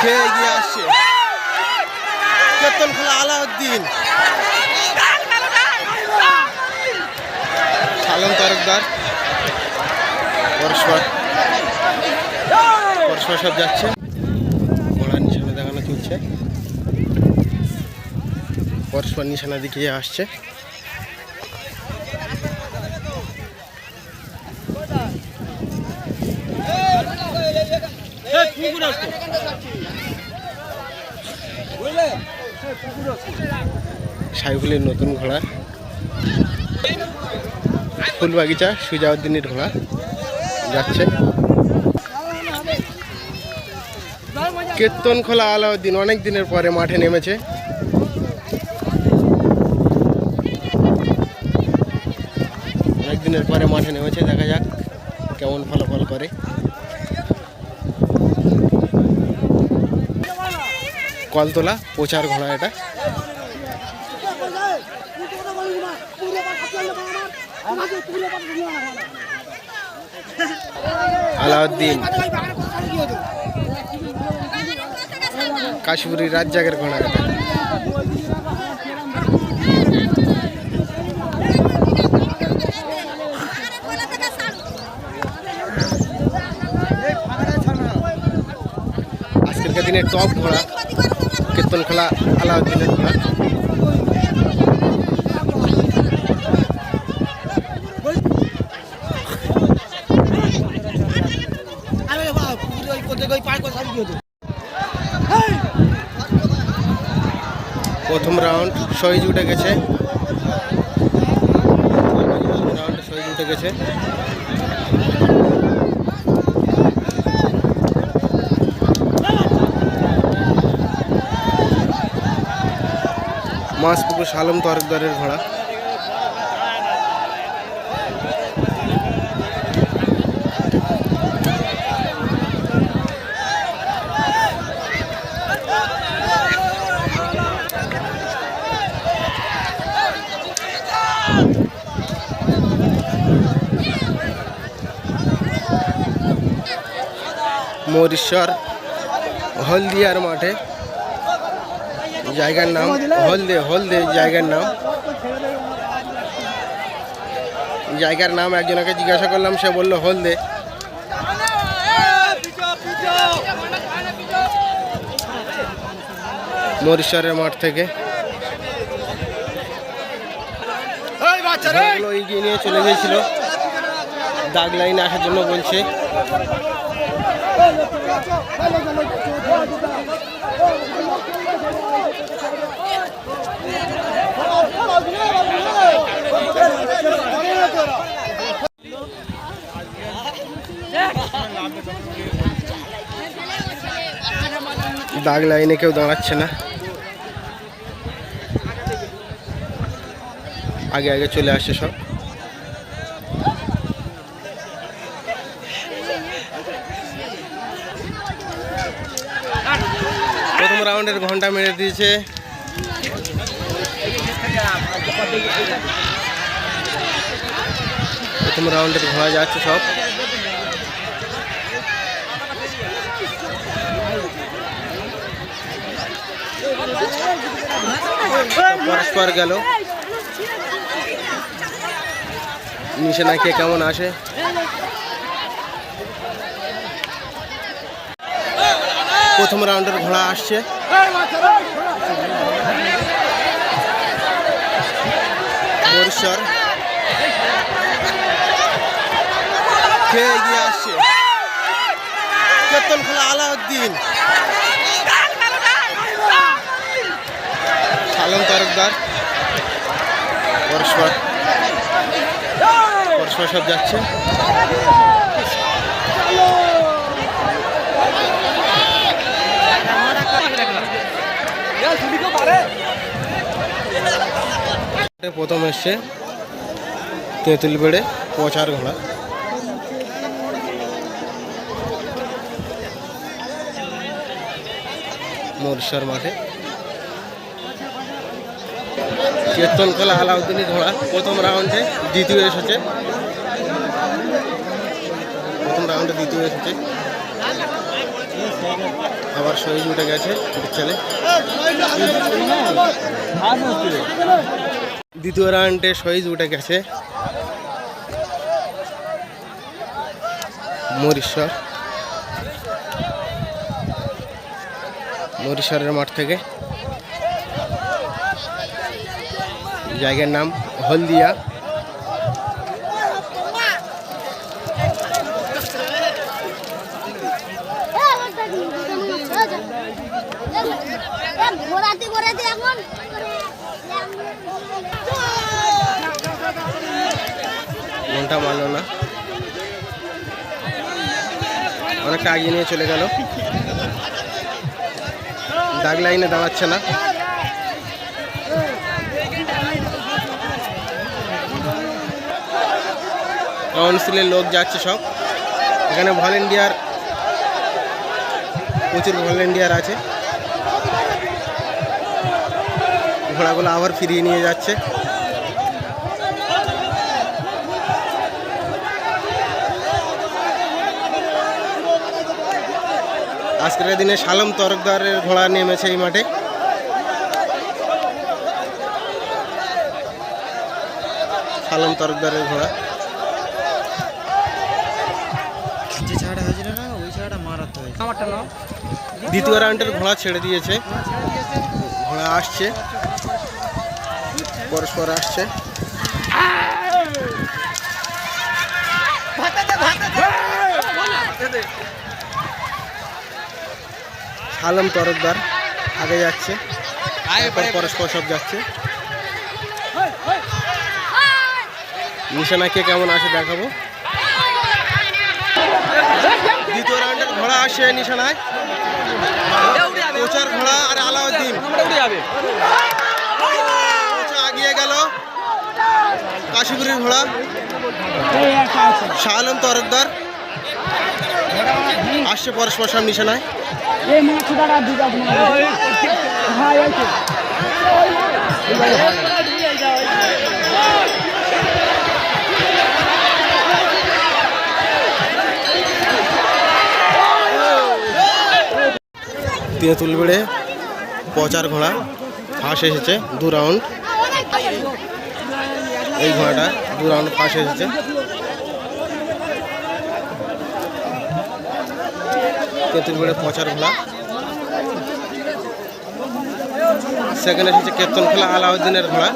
খেয়ে এগিয়ে আসছে। কেতন খোলা আলাউদ্দিন। সালম তরফদার পরস্পর পরস্পর সব যাচ্ছে। ঘোড়ার নিশানা দেখানো চলছে। পরস্পর নিশানা দিকে আসছে? সাইফুলের নতুন ঘোড়া। ফুল বাগিচা সুজাউদ্দিনের ঘোড়া যাচ্ছে। কীর্তন খোলা আলাউদ্দিন অনেক দিনের পরে মাঠে নেমেছে। অনেক দিনের পরে মাঠে নেমেছে, দেখা যাক কেমন ফলাফল করে। কলতলা প্রচার ঘোড়া এটা। আলাউদ্দিন। কাশপুরি রাজ জাগের ঘোড়া এটা। দিনের টপ ঘোড়া। কীর্তন খোলা আলাউদ্দিনের প্রথম রাউন্ড শহীদ উঠে গেছে। রাউন্ডে শহীদ উঠে গেছে। মাসপুকুর সালম তরফদারের ঘোড়া। মরিশ্বর হলদিয়ার মাঠে জায়গার নাম হলদে হলদে জায়গার নাম। জায়গার নাম একজনকে জিজ্ঞাসা করলাম সে বলল হলদে। মরিশ্বরের মাঠ থেকে। এগিয়ে নিয়ে চলে গিয়েছিল। দাগ লাইনে আসার জন্য বলছে। দাগ লাইনে কেউ দাঁড়াচ্ছে না। আগে আগে চলে আসছে সব। প্রথম রাউন্ডের ঘণ্টা মেরে দিয়েছে। প্রথম রাউন্ডের ঘোড়া যাচ্ছে সব। পরস্পর গেল। নিশানা কে কেমন আসে? প্রথম রাউন্ডের ঘোড়া আসছে। আসছে। আলাউদ্দিন। সালম তরফদার পরস্পর পরস্পর সব যাচ্ছে। প্রথম এসছে তেঁতুল বেড়ে পচার ঘোড়া। মরসার মাঠে। কীর্তন কলা আলাউদ্দিনী ঘোড়া প্রথম রাউন্ডে দ্বিতীয় এসেছে। প্রথম রাউন্ডে দ্বিতীয় এসেছে। আবার শহীদ উঠে গেছে চলে দ্বিতীয় রাউন্ডে শহীদ উঠে গেছে মরিশ্বর মরিশ্বরের মাঠ থেকে। জায়গার নাম হলদিয়া। ঘোরাতে ঘোরাতে এখন মনটা মানলো না। অনেকটা আগিয়ে নিয়ে চলে গেল। দাগ লাইনে দাঁড়াচ্ছে না। কাউন্সিলের লোক যাচ্ছে সব। এখানে ভলেন্টিয়ার প্রচুর ভলেন্টিয়ার আছে। ঘোড়াগুলো আবার ফিরিয়ে নিয়ে যাচ্ছে। আজকের দিনে শালম তরকদারের ঘোড়া নেমেছে এই মাঠে। শালম তরকদারের ঘোড়া। দ্বিতীয় রাউন্ডের ঘোড়া ছেড়ে দিয়েছে। ঘোড়া আসছে। পরস্পর আসছে। শালম তরকদার আগে যাচ্ছে। পরস্পর সব যাচ্ছে। নিশানা কে কেমন আসে দেখাবো? ঘোড়া আসে নিশানায়। কোচার ঘোড়া আর আলাউদ্দিন। আগিয়ে গেল। কাশীপুরের ঘোড়া। শাহ আলম তরকদার আসছে পরস্পর সব নিশানায়। মাছ দাঁড়া দুটা হ্যাঁ এই তো। তেঁতুল বেড়ে পচার ঘোড়া ফাঁস এসেছে, দু রাউন্ড। এই ঘোড়াটা দু রাউন্ড ফাঁস এসেছে। তেঁতুল বেড়ে পচার ঘোড়া। সেকেন্ড এসেছে কেতন খোলা আলাউদ্দিনের ঘোড়া।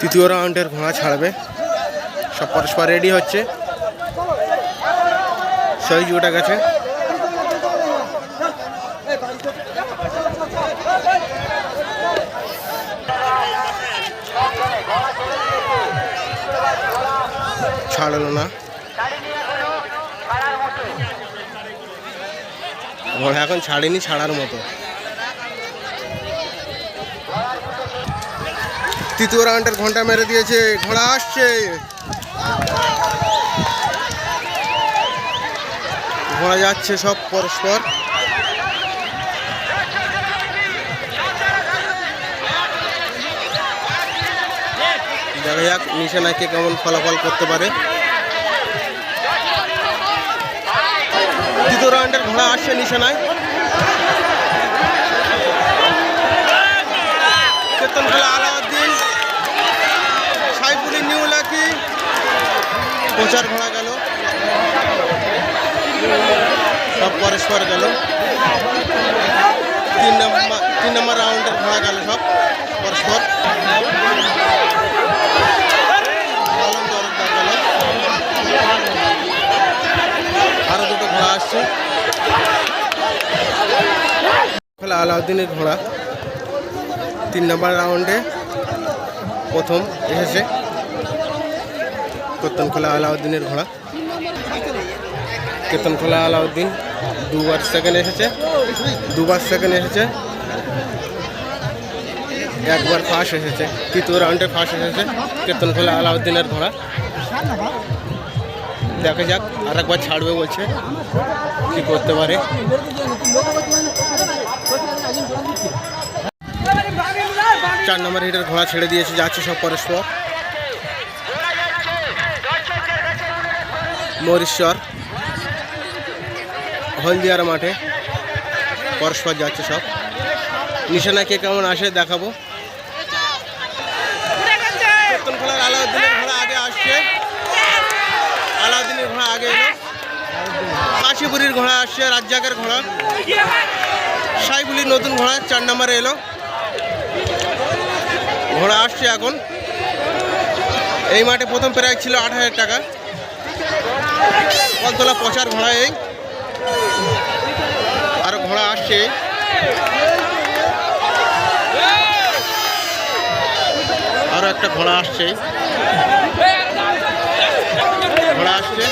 তৃতীয় রাউন্ডের ঘোড়া ছাড়বে। সব পরস্পর রেডি হচ্ছে। সহিজ উঠে গেছে। ছাড়লো না। এখন ছাড়েনি ছাড়ার মতো। তৃতীয় রাউন্ডের ঘণ্টা মেরে দিয়েছে, ঘোড়া আসছে। ঘোড়া যাচ্ছে সব পরস্পর। দেখা যাক নিশানাকে কেমন ফলাফল করতে পারে। তৃতীয় রাউন্ডের ঘোড়া আসছে নিশানায়। কেতন খেলা আলাউদ্দিন প্রচার ঘোড়া গেল। সব পরস্পর গেল। তিন নম্বর তিন নম্বর রাউন্ডের ঘোড়া গেল সব পরস্পর। আরও দুটো ঘোড়া আসছে। আলাউদ্দিনের ঘোড়া। তিন নম্বর রাউন্ডে প্রথম এসেছে। কেতনখোলা আলাউদ্দিনের ঘোড়া। কেতনখোলা আলাউদ্দিন দুবার সেকেন্ড এসেছে, দুবার সেকেন্ড এসেছে, একবার ফার্স্ট এসেছে, তৃতীয় রাউন্ডে ফার্স্ট এসেছে কেতনখোলা আলাউদ্দিনের ঘোড়া। দেখা যাক আর একবার ছাড়বে বলছে, কি করতে পারে। চার নম্বর হিটের ঘোড়া ছেড়ে দিয়েছে, যাচ্ছে সব পরস্পর। মরিশ্বর হলদিয়ার মাঠে পরস্পর যাচ্ছে সব। নিশানা কে কেমন আসে দেখাবো। খেলার আলাউদ্দিনের ঘোড়া আগে আসছে। আলাউদ্দিনের ঘোড়া আগে কাশীপুরীর ঘোড়া আসছে, রাজ্জাকের ঘোড়া সাইবুলির নতুন ঘোড়া চার নম্বরে এলো। ঘোড়া আসছে এখন। এই মাঠে প্রথম প্রাইজ ছিল আট হাজার টাকা। কলতলা পচার ঘোড়া এই। আর ঘোড়া আসছে। আরও একটা ঘোড়া আসছে। ঘোড়া আসছে।